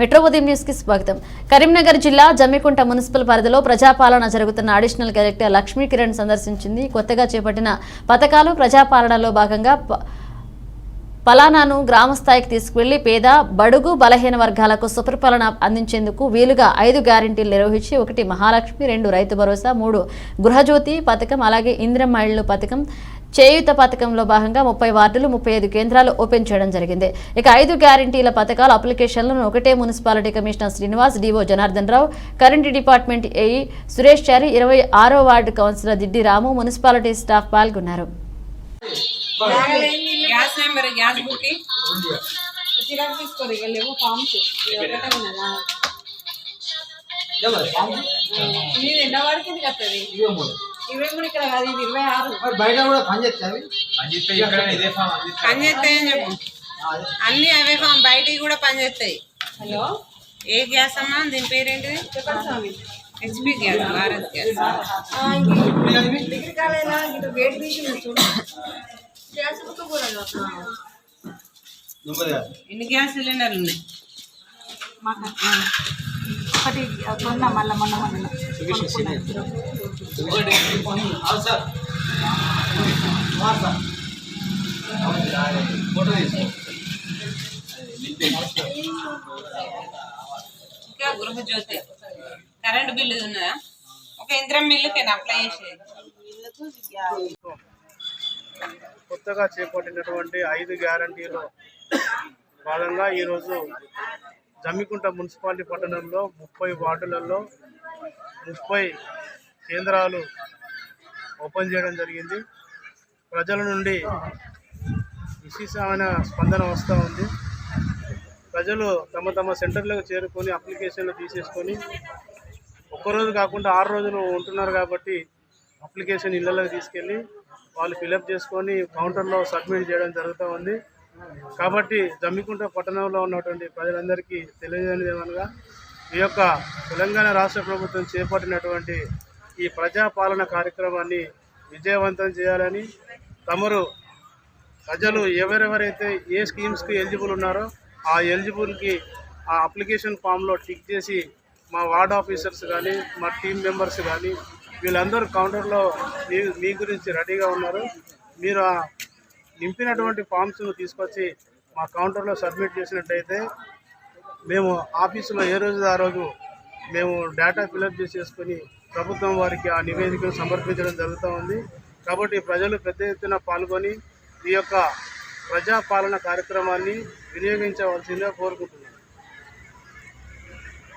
Metro ఉదయం న్యూస్కి స్వాగతం. కరీంనగర్ జిల్లా జమ్మికుంట మున్సిపల్ పరిధిలో ప్రజాపాలన జరుగుతున్న అడిషనల్ కలెక్టర్ లక్ష్మీ కిరణ్ సందర్శించింది. కొత్తగా చేపట్టిన పథకాలు ప్రజాపాలనలో భాగంగా పలానాను గ్రామ స్థాయికి తీసుకువెళ్ళి పేద బడుగు బలహీన వర్గాలకు సుపరిపాలన అందించేందుకు వీలుగా ఐదు గ్యారెంటీలు నిర్వహించి ఒకటి మహాలక్ష్మి రెండు రైతు భరోసా మూడు గృహజ్యోతి పథకం అలాగే ఇంద్రమ్మ ఇళ్ళు పథకం చేయూత పథకంలో భాగంగా ముప్పై వార్డులు ముప్పై ఐదు కేంద్రాలు ఓపెన్ చేయడం జరిగింది. ఇక ఐదు గ్యారంటీల పథకాల అప్లికేషన్లను ఒకటే municipality commissioner Srinivas డివో Janardhan Rao current department AE Suresh Chari ఇరవై ఆరో ward councillor Diddi Ramu municipality staff పాల్గొన్నారు. Gas number gas book xerox తీసుకోరు ఇక లేవు ఫామ్స్ ఒకటే ఉన్నదా ఇది ఎండ వాడికి వస్తుంది ఇరవై మూడు ఇక్కడ కాదు ఇది ఇరవై ఆరు బయట కూడా పని చేస్తావి పని చేస్తాయని చెప్పు అన్ని అవే ఫామ్ బయటికి కూడా పని చేస్తాయి హలో ఏ గ్యాస్ అమ్మా దీని పేరేంటిది చెప్పండి స్వామి హెచ్పి గ్యాస్ భారత్ గ్యాస్ డిగ్రీ కాలేదా ఇటు గేట్ తీసి ఎన్ని గ్యాస్ సిలిండర్లు ఉన్నాయి? మాకు ఒకటి కొన్నా మళ్ళీ మొన్న మొన్న. ఇంకా గృహజ్యోతి. కరెంట్ బిల్లు ఉన్నదా? ఒక యంత్రం బిల్లుకి అప్లై చేసేది. కొత్తగా చేపట్టినటువంటి ఐదు గ్యారంటీలో భాగంగా ఈరోజు జమ్మికుంట మున్సిపాలిటీ పట్టణంలో ముప్పై వార్డులలో ముప్పై కేంద్రాలు ఓపెన్ చేయడం జరిగింది. ప్రజల నుండి విశేషమైన స్పందన వస్తూ ఉంది. ప్రజలు తమ తమ సెంటర్లకు చేరుకొని అప్లికేషన్లు తీసేసుకొని ఒక్కరోజు కాకుండా ఆరు రోజులు ఉంటున్నారు కాబట్టి అప్లికేషన్ ఇళ్ళలోకి తీసుకెళ్ళి వాళ్ళు ఫిలప్ చేసుకొని కౌంటర్లో సబ్మిట్ చేయడం జరుగుతూ ఉంది. కాబట్టి జమ్మికుంట పట్టణంలో ఉన్నటువంటి ప్రజలందరికీ తెలియజేయనిది ఏమనగా ఈ యొక్క తెలంగాణ రాష్ట్ర ప్రభుత్వం చేపట్టినటువంటి ఈ ప్రజాపాలన కార్యక్రమాన్ని విజయవంతం చేయాలని తమరు ప్రజలు ఎవరెవరైతే ఏ స్కీమ్స్కి ఎలిజిబుల్ ఉన్నారో ఆ ఎలిజిబుల్కి ఆ అప్లికేషన్ ఫామ్లో టిక్ చేసి మా వార్డ్ ఆఫీసర్స్ కానీ మా టీం మెంబర్స్ కానీ వీళ్ళందరూ కౌంటర్లో మీ మీ గురించి రెడీగా ఉన్నారు. మీరు ఆ నింపినటువంటి ఫామ్స్ను తీసుకొచ్చి మా కౌంటర్లో సబ్మిట్ చేసినట్టయితే మేము ఆఫీసులో ఏ రోజు ఆ రోజు మేము డేటా ఫిలప్ చేసేసుకొని ప్రభుత్వం వారికి ఆ నివేదికను సమర్పించడం జరుగుతూ ఉంది. కాబట్టి ప్రజలు పెద్ద ఎత్తున పాల్గొని ఈ యొక్క ప్రజాపాలన కార్యక్రమాన్ని వినియోగించవలసిందిగా కోరుకుంటున్నాను.